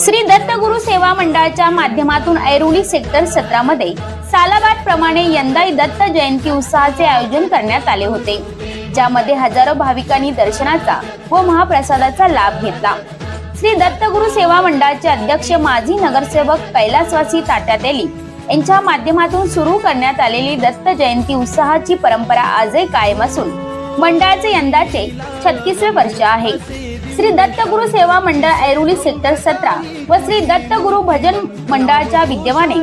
श्री दत्त गुरु सेवा मंडळाच्या माध्यमातून ऐरोली सेक्टर सतरा मध्ये सालाबाद प्रमाणे यंदाही दत्त जयंती उत्साहाचे आयोजन करण्यात आले होते. ज्यामध्ये हजारो भाविकांनी दर्शनाचा व महाप्रसादाचा लाभ घेतला. श्री दत्त गुरु सेवा मंडळाचे अध्यक्ष माजी नगरसेवक कैलासवासी ताट्यातेली यांच्या माध्यमातून सुरू करण्यात आलेली दत्त जयंती उत्साहाची परंपरा आजही कायम असून मंडळाचे यंदाचे छत्तीसवे वर्ष आहे. श्री दत्तगुरु सेवा मंडळ ऐरोली सेक्टर सतरा व श्री दत्तगुरु भजन मंडळाच्या विद्यमाने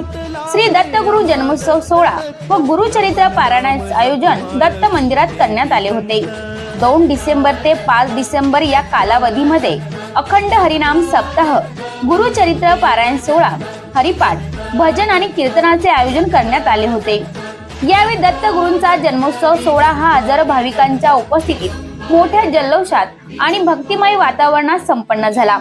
श्री दत्तगुरु जन्मोत्सव सोहळा व गुरुचरित्र पारायणाचे आयोजन दत्त मंदिरात करण्यात आले होते. दोन डिसेंबर ते पाच डिसेंबर या कालावधीमध्ये अखंड हरिनाम सप्ताह गुरुचरित्र पारायण सोहळा हरिपाठ भजन आणि कीर्तनाचे आयोजन करण्यात आले होते. यावेळी दत्तगुरूंचा जन्मोत्सव सोहळा हा हजारो भाविकांच्या उपस्थितीत मोठ्या जल्लोषात आणि भक्तिमय वातावरणात संपन्न झाला.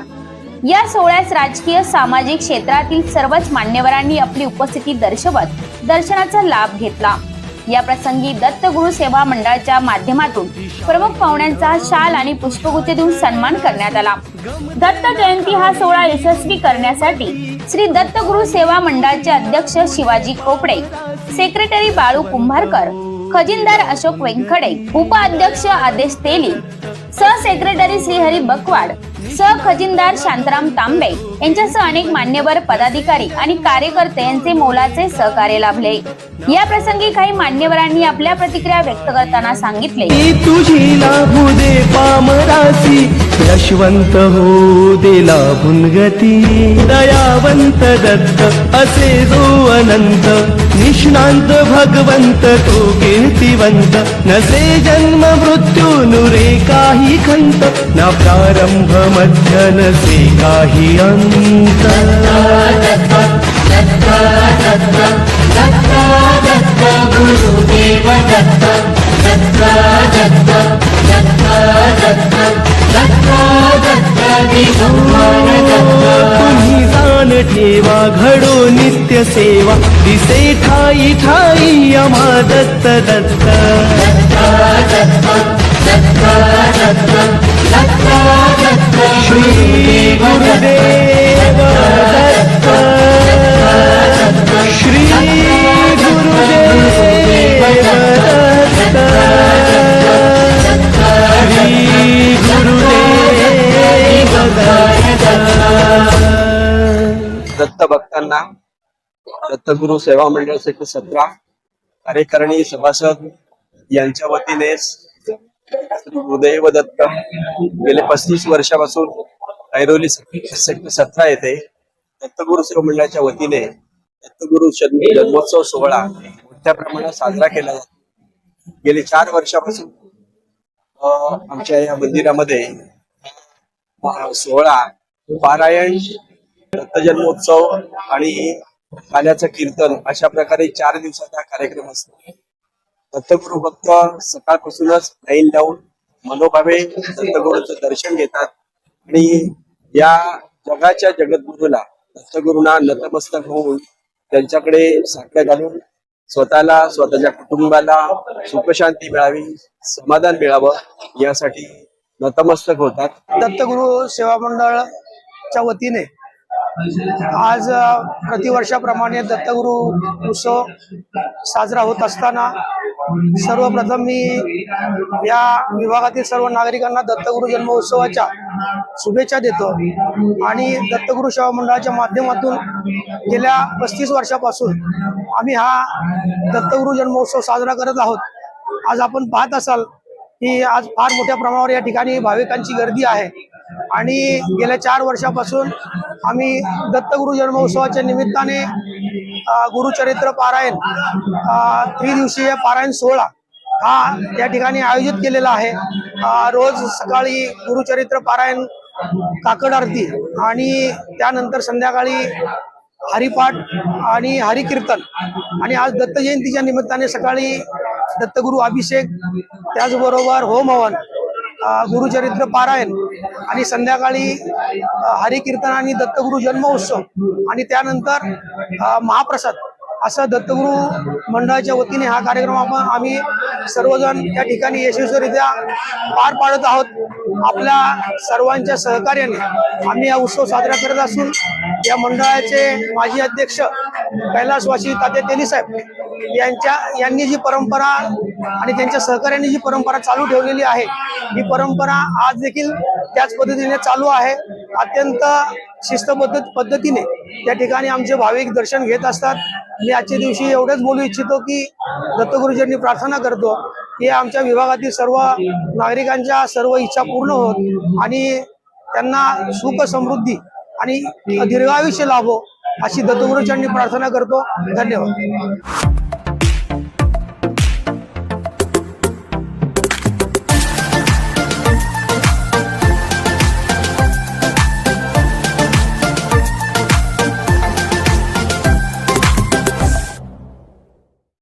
या सोहळ्यास राजकीय सामाजिक क्षेत्रातील सर्वच मान्यवरांनी आपली उपस्थिती दर्शवत दर्शनाचा लाभ घेतला. या प्रसंगी दत्त गुरु सेवा मंडळाच्या माध्यमातून प्रमुख पाहुण्यांचा शाल आणि पुष्पगुच्छ देऊन सन्मान करण्यात आला. दत्त जयंती हा सोहळा यशस्वी करण्यासाठी श्री दत्त गुरु सेवा मंडळाचे अध्यक्ष शिवाजी खोपडे सेक्रेटरी बाळू कुंभारकर खजिनदार अशोक वेंखडे उपाध्यक्ष आदेश तेली सहसेक्रेटरी श्रीहरी बकवाड सह खजिनदार शांताराम तांबे यांच्यासह अनेक मान्यवर पदाधिकारी आणि कार्यकर्ते यांचे मोलाचे सहकार्य लाभले. या प्रसंगी काही मान्यवरांनी आपल्या प्रतिक्रिया व्यक्त करताना सांगितले. तुझी लाभू दे पामरासी यशवंत हो दे लाभून गती. दयावंत दत्त असे जो अनंत. निष्णांत भगवंत तो कीर्तिवंत. नसे जन्म मृत्यू नुरेका काही खंत ना प्रारंभ मध्य नसे काही अंत तुम्ही जाण ठेवा घडो नित्य सेवा दिसे ठाई ठाई अमा दत्त दत्त श्री गुरुदेव दत्त श्री गुरुदेव दत्त श्री गुरुदेव दत्त दत्त भक्तांना दत्तगुरु सेवा मंडळ सेक्टर सतरा कार्यकारिणी सभासद यांच्या वतीने श्री दत्त गेले पस्तीस वर्षापासून ऐरोली सत्ता येथे दत्तगुरु शिरोमंडळाच्या वतीने दत्तगुरु जन्मोत्सव सोहळा मोठ्या प्रमाणात साजरा केला जातो. गेले चार वर्षापासून अं, आमच्या या मंदिरामध्ये सोहळा पारायण दत्त जन्मोत्सव आणि काल्याचं कीर्तन अशा प्रकारे चार दिवसाचा कार्यक्रम असतो. दत्तगुरु भक्त सकाळपासूनच लाईन लावून मनोभावे दत्तगुरूंचं दर्शन घेतात. आणि या जगाच्या जगद्गुरूला दत्तगुरूंना नतमस्तक होऊन त्यांच्याकडे साक्ष घालून स्वतःला स्वतःच्या कुटुंबाला सुखशांती मिळावी समाधान मिळावं यासाठी नतमस्तक होतात. दत्तगुरु सेवा मंडळच्या वतीने आज प्रतिवर्षाप्रमाणे दत्तगुरु उत्सव साजरा होत असताना सर्वप्रथम मी या विभागातील सर्व नागरिकांना दत्तगुरु जन्मोत्सवाच्या शुभेच्छा देतो. आणि दत्तगुरु सेवा मंडळाच्या माध्यमातून गेल्या पस्तीस वर्षापासून आम्ही हा दत्तगुरु जन्मोत्सव साजरा करत आहोत. आज आपण पाहत असाल की आज फार मोठ्या प्रमाणावर या ठिकाणी भाविकांची गर्दी आहे. आणि गेल्या चार वर्षापासून आम्ही दत्तगुरु जन्मोत्सवाच्या निमित्ताने गुरुचरित्र पारायण त्रिदिवसीय पारायण सोहळा हा या ठिकाणी आयोजित केलेला आहे. रोज सकाळी गुरुचरित्र पारायण काकड आरती आणि त्यानंतर संध्याकाळी हरिपाठ आणि हरिकीर्तन आणि आज दत्त जयंतीच्या निमित्ताने सकाळी दत्तगुरु अभिषेक त्याचबरोबर होम हवन गुरुचरित्र पारायण आणि संध्याकाळी हरिकीर्तन आणि दत्तगुरु जन्मोत्सव आणि त्यानंतर महाप्रसाद. असं दत्तगुरु मंडळाच्या वतीने हा कार्यक्रम आपण आम्ही सर्वजण या ठिकाणी यशस्वीरित्या पार पाडत आहोत. आपल्या सर्वांच्या सहकार्याने आम्ही हा उत्सव साजरा करत असून या मंडळाचे माजी अध्यक्ष कैलासवासी तात्या तेली साहेब यांच्या यांनी जी परंपरा आणि त्यांच्या सहकार्याने जी परंपरा चालू ठेवलेली आहे ही परंपरा आज देखील त्याच पद्धतीने चालू आहे. अत्यंत शिस्तबद्ध पद्धतीने त्या ठिकाणी आमचे भाविक दर्शन घेत असतात. मी आजच्या दिवशी एवढंच बोलू इच्छितो की दत्तगुरुजींनी प्रार्थना करतो की आमच्या विभागातील सर्व नागरिकांच्या सर्व इच्छा पूर्ण होत आणि त्यांना सुख समृद्धी आणि दीर्घायुष्य लाभो अशी दत्तगुरुजींनी प्रार्थना करतो. धन्यवाद.